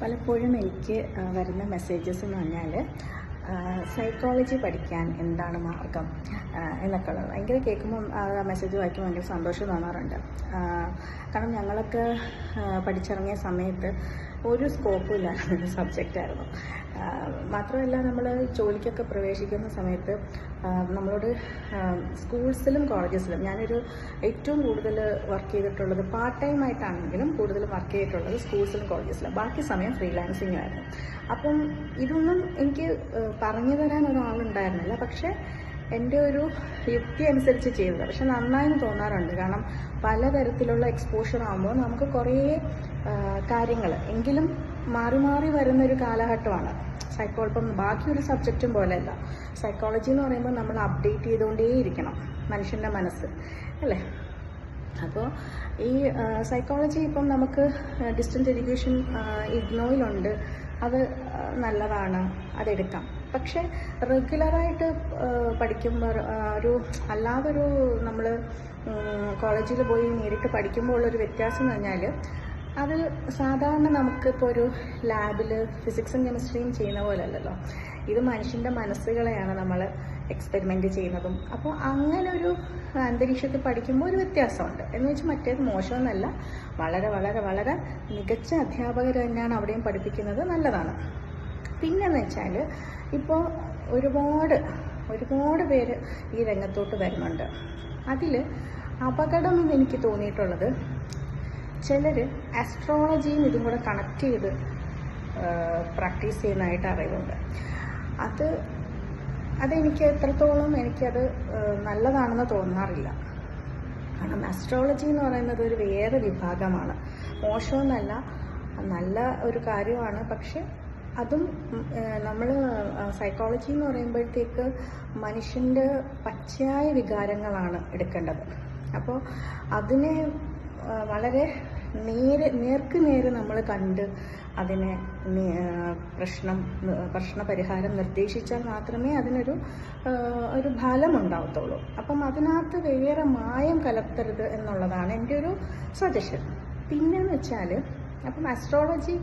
പലപ്പോഴും എനിക്ക് വരുന്ന മെസ്സേജസ് എന്ന് പറഞ്ഞാൽ സൈക്കോളജി പഠിക്കാൻ എന്താണ് മാർഗം എന്നൊക്കെ ഉള്ളത് ഭയങ്കര കേൾക്കുമ്പോൾ ആ മെസ്സേജ് വായിക്കുമ്പോൾ ഭയങ്കര സന്തോഷം തോന്നാറുണ്ട്. കാരണം ഞങ്ങളൊക്കെ പഠിച്ചിറങ്ങിയ സമയത്ത് ഒരു സ്കോപ്പും ഇല്ലാത്തൊരു സബ്ജക്റ്റായിരുന്നു മാത്രമല്ല നമ്മൾ ജോലിക്കൊക്കെ പ്രവേശിക്കുന്ന സമയത്ത് നമ്മളോട് സ്കൂൾസിലും കോളേജസിലും ഞാനൊരു ഏറ്റവും കൂടുതൽ വർക്ക് ചെയ്തിട്ടുള്ളത് പാർട്ട് ടൈം ആയിട്ടാണെങ്കിലും കൂടുതൽ വർക്ക് ചെയ്തിട്ടുള്ളത് സ്കൂൾസിലും കോളേജസിലും. ബാക്കി സമയം ഫ്രീലാൻസിങ് ആയിരുന്നു അപ്പം ഇതൊന്നും എനിക്ക് പറഞ്ഞു തരാൻ ഒരാളുണ്ടായിരുന്നില്ല. പക്ഷേ എന്റെ ഒരു യുക്തി അനുസരിച്ച് ചെയ്തത്. പക്ഷെ നന്നായി തോന്നാറുണ്ട്. കാരണം പലതരത്തിലുള്ള എക്സ്പോഷർ ആകുമ്പോൾ നമുക്ക് കുറേ കാര്യങ്ങൾ എങ്കിലും മാറി മാറി വരുന്ന ഒരു കാലഘട്ടമാണ്. സൈക്കോ ഇപ്പം ബാക്കിയൊരു സബ്ജക്റ്റും പോലെയല്ല. സൈക്കോളജി എന്ന് പറയുമ്പോൾ നമ്മൾ അപ്ഡേറ്റ് ചെയ്തുകൊണ്ടേയിരിക്കണം മനുഷ്യന്റെ മനസ്സ് അല്ലേ? അപ്പോൾ ഈ സൈക്കോളജി ഇപ്പം നമുക്ക് ഡിസ്റ്റൻസ് എഡ്യൂക്കേഷൻ ഇഗ്നോയിലുണ്ട്. അത് നല്ലതാണ്. അതെടുക്കാം. പക്ഷെ റെഗുലറായിട്ട് പഠിക്കുമ്പോൾ ഒരു അല്ലാതൊരു നമ്മൾ കോളേജിൽ പോയി നേരിട്ട് പഠിക്കുമ്പോൾ ഉള്ളൊരു വ്യത്യാസം എന്ന് പറഞ്ഞാൽ അത് സാധാരണ നമുക്കിപ്പോൾ ഒരു ലാബിൽ ഫിസിക്സും കെമിസ്ട്രിയും ചെയ്യുന്ന പോലെ അല്ലല്ലോ ഇത് മനുഷ്യന്റെ മനസ്സുകളെയാണ് നമ്മൾ എക്സ്പെരിമെന്റ് ചെയ്യുന്നതും. അപ്പോൾ അങ്ങനെ ഒരു അന്തരീക്ഷത്തിൽ പഠിക്കുമ്പോൾ ഒരു വ്യത്യാസമുണ്ട്. എന്ന് വെച്ചാൽ മറ്റേത് മോശമൊന്നുമല്ല വളരെ വളരെ വളരെ മികച്ച അധ്യാപകർ തന്നെയാണ് അവിടെയും പഠിപ്പിക്കുന്നത്. നല്ലതാണ്. പിന്നെന്ന് വെച്ചാൽ ഇപ്പോൾ ഒരുപാട് ഒരുപാട് പേര് ഈ രംഗത്തോട്ട് വരുന്നുണ്ട്. അതിൽ അപകടം എന്ന് എനിക്ക് തോന്നിയിട്ടുള്ളത് ചിലർ ആസ്ട്രോളജിയും ഇതും കൂടെ കണക്ട് ചെയ്ത് പ്രാക്ടീസ് ചെയ്യുന്നതായിട്ട് അറിവുണ്ട് അത് അതെനിക്ക് എത്രത്തോളം എനിക്കത് നല്ലതാണെന്ന് തോന്നാറില്ല. കാരണം ആസ്ട്രോളജി എന്ന് പറയുന്നത് ഒരു വേറെ വിഭാഗമാണ്. മോശമെന്നല്ല നല്ല ഒരു കാര്യമാണ്. പക്ഷെ അതും നമ്മൾ സൈക്കോളജി എന്ന് പറയുമ്പോഴത്തേക്ക് മനുഷ്യന്റെ പച്ചയായ വികാരങ്ങളാണ് എടുക്കേണ്ടത്. അപ്പോൾ അതിനെ വളരെ നേരെ നേർക്ക് നേരെ നമ്മൾ കണ്ട് അതിനെ പ്രശ്നം പ്രശ്ന പരിഹാരം നിർദ്ദേശിച്ചാൽ മാത്രമേ അതിനൊരു ഒരു ഫലം ഉണ്ടാവത്തുള്ളൂ. അപ്പം അതിനകത്ത് വേറെ മായം കലർത്തരുത് എന്നുള്ളതാണ് എന്റെ ഒരു സജഷൻ പിന്നെന്ന് വെച്ചാൽ അപ്പം അസ്ട്രോളജി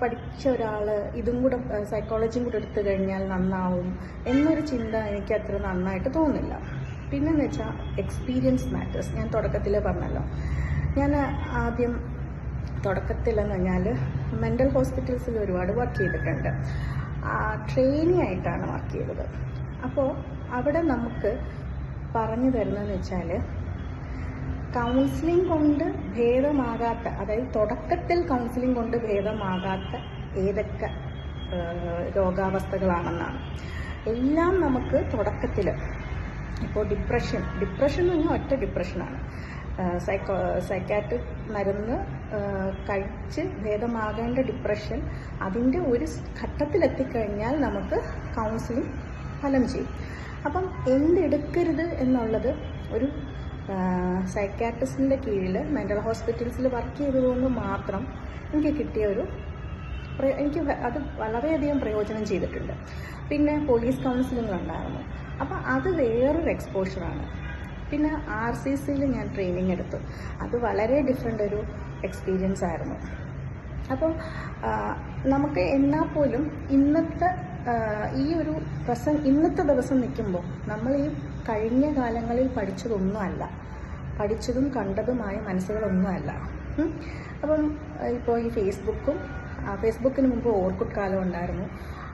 പഠിച്ച ഒരാൾ ഇതും കൂടെ സൈക്കോളജിയും കൂടെ എടുത്തു കഴിഞ്ഞാൽ നന്നാവും എന്നൊരു ചിന്ത എനിക്ക് അത്ര നന്നായിട്ട് തോന്നില്ല. പിന്നെന്ന് വെച്ചാൽ എക്സ്പീരിയൻസ് മാറ്റേഴ്സ് ഞാൻ തുടക്കത്തിൽ പറഞ്ഞല്ലോ. ഞാൻ ആദ്യം തുടക്കത്തിലെന്ന് പറഞ്ഞാൽ മെന്റൽ ഹോസ്പിറ്റൽസിൽ ഒരുപാട് വർക്ക് ചെയ്തിട്ടുണ്ട്. ട്രെയിനി ആയിട്ടാണ് വർക്ക് ചെയ്തത്. അപ്പോൾ അവിടെ നമുക്ക് പറഞ്ഞു തരുന്നതെന്ന് വെച്ചാൽ കൗൺസിലിംഗ് കൊണ്ട് ഭേദമാകാത്ത അതായത് തുടക്കത്തിൽ കൗൺസിലിംഗ് കൊണ്ട് ഭേദമാകാത്ത ഏതൊക്കെ രോഗാവസ്ഥകളാണെന്നാണ്. എല്ലാം നമുക്ക് തുടക്കത്തിൽ ഇപ്പോൾ ഡിപ്രഷൻ ഡിപ്രഷൻ എന്ന് പറഞ്ഞാൽ ഒറ്റ ഡിപ്രഷനാണ് സൈക്കോ സൈക്കാട്രിക് മരുന്ന് കഴിച്ച് ഭേദമാകേണ്ട ഡിപ്രഷൻ അതിന്റെ ഒരു ഘട്ടത്തിലെത്തിക്കഴിഞ്ഞാൽ നമുക്ക് കൗൺസിലിംഗ് ഫലം ചെയ്യും. അപ്പം എന്തെടുക്കരുത് എന്നുള്ളത് ഒരു സൈക്കാട്രിസ്റ്റിന്റെ കീഴിൽ മെന്റൽ ഹോസ്പിറ്റൽസിൽ വർക്ക് ചെയ്തതുകൊണ്ട് മാത്രം എനിക്ക് കിട്ടിയ ഒരു എനിക്ക് അത് വളരെയധികം പ്രയോജനം ചെയ്തിട്ടുണ്ട്. പിന്നെ പോലീസ് കൗൺസിലിംഗ് ഉണ്ടായിരുന്നു അപ്പം അത് വേറൊരു എക്സ്പോഷറാണ് പിന്നെ ആർ സി സിയിൽ ഞാൻ ട്രെയിനിങ് എടുത്തു. അത് വളരെ ഡിഫറെന്റ് ഒരു എക്സ്പീരിയൻസ് ആയിരുന്നു. അപ്പം നമുക്ക് എന്നാൽ പോലും ഇന്നത്തെ ഈ ഒരു പ്രസം ഇന്നത്തെ ദിവസം നിൽക്കുമ്പോൾ നമ്മൾ ഈ കഴിഞ്ഞ കാലങ്ങളിൽ പഠിച്ചതൊന്നുമല്ല പഠിച്ചതും കണ്ടതുമായ മനസ്സുകളൊന്നുമല്ല. അപ്പം ഇപ്പോൾ ഈ ഫേസ്ബുക്കും ഫേസ്ബുക്കിന് മുമ്പ് ഓർക്കുട്ട് കാലം ഉണ്ടായിരുന്നു.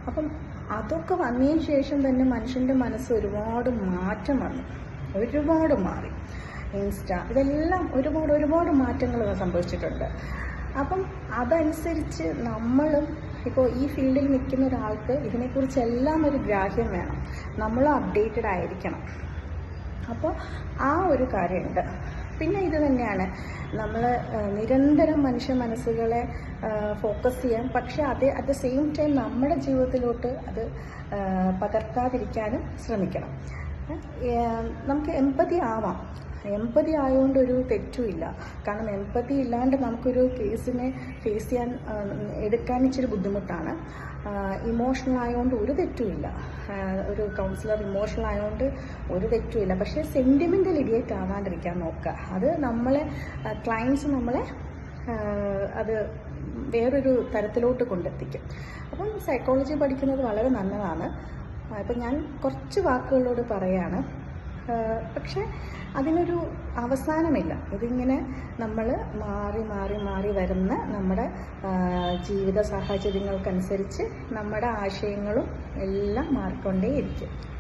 അപ്പം അതൊക്കെ വന്നതിന് ശേഷം തന്നെ മനുഷ്യന്റെ മനസ്സ് ഒരുപാട് മാറ്റം വന്നു. ഒരുപാട് മാറി. ഇൻസ്റ്റ ഇതെല്ലാം ഒരുപാട് ഒരുപാട് മാറ്റങ്ങൾ സംഭവിച്ചിട്ടുണ്ട്. അപ്പം അതനുസരിച്ച് നമ്മളും ഇപ്പോൾ ഈ ഫീൽഡിൽ നിൽക്കുന്ന ഒരാൾക്ക് ഇതിനെക്കുറിച്ചെല്ലാം ഒരു ഗ്രാഹ്യം വേണം. നമ്മൾ അപ്ഡേറ്റഡ് ആയിരിക്കണം. അപ്പോൾ ആ ഒരു കാര്യമുണ്ട്. പിന്നെ ഇത് തന്നെയാണ്. നമ്മൾ നിരന്തരം മനുഷ്യ മനസ്സുകളെ ഫോക്കസ് ചെയ്യാം പക്ഷേ അതേ അറ്റ് ദ സെയിം ടൈം നമ്മുടെ ജീവിതത്തിലോട്ട് അത് പകർത്താതിരിക്കാനും ശ്രമിക്കണം. നമുക്ക് എമ്പതി ആവാം. എമ്പതി ആയതുകൊണ്ട് ഒരു തെറ്റുമില്ല. കാരണം എമ്പതി ഇല്ലാണ്ട് നമുക്കൊരു കേസിനെ ഫേസ് ചെയ്യാൻ എടുക്കാൻ ഇച്ചിരി ബുദ്ധിമുട്ടാണ്. ഇമോഷണൽ ആയതുകൊണ്ട് ഒരു തെറ്റുമില്ല. ഒരു കൗൺസിലർ ഇമോഷണൽ ആയതുകൊണ്ട് ഒരു തെറ്റുമില്ല. പക്ഷേ സെന്റിമെന്റൽ ഇഡിയേറ്റ് ആവാണ്ടിരിക്കാൻ നോക്കുക അത് നമ്മളെ ക്ലയൻസ് നമ്മളെ അത് വേറൊരു തരത്തിലോട്ട് കൊണ്ടെത്തിക്കും. അപ്പം സൈക്കോളജി പഠിക്കുന്നത് വളരെ നല്ലതാണ്. ആ, ഇപ്പം ഞാൻ കുറച്ച് വാക്കുകളോട് പറയാണ്. പക്ഷെ അതിനൊരു അവസാനമില്ല. ഇതിങ്ങനെ നമ്മൾ മാറി മാറി മാറി വരുന്ന നമ്മുടെ ജീവിത സാഹചര്യങ്ങൾക്കനുസരിച്ച് നമ്മുടെ ആശയങ്ങളും എല്ലാം മാറിക്കൊണ്ടേയിരിക്കും.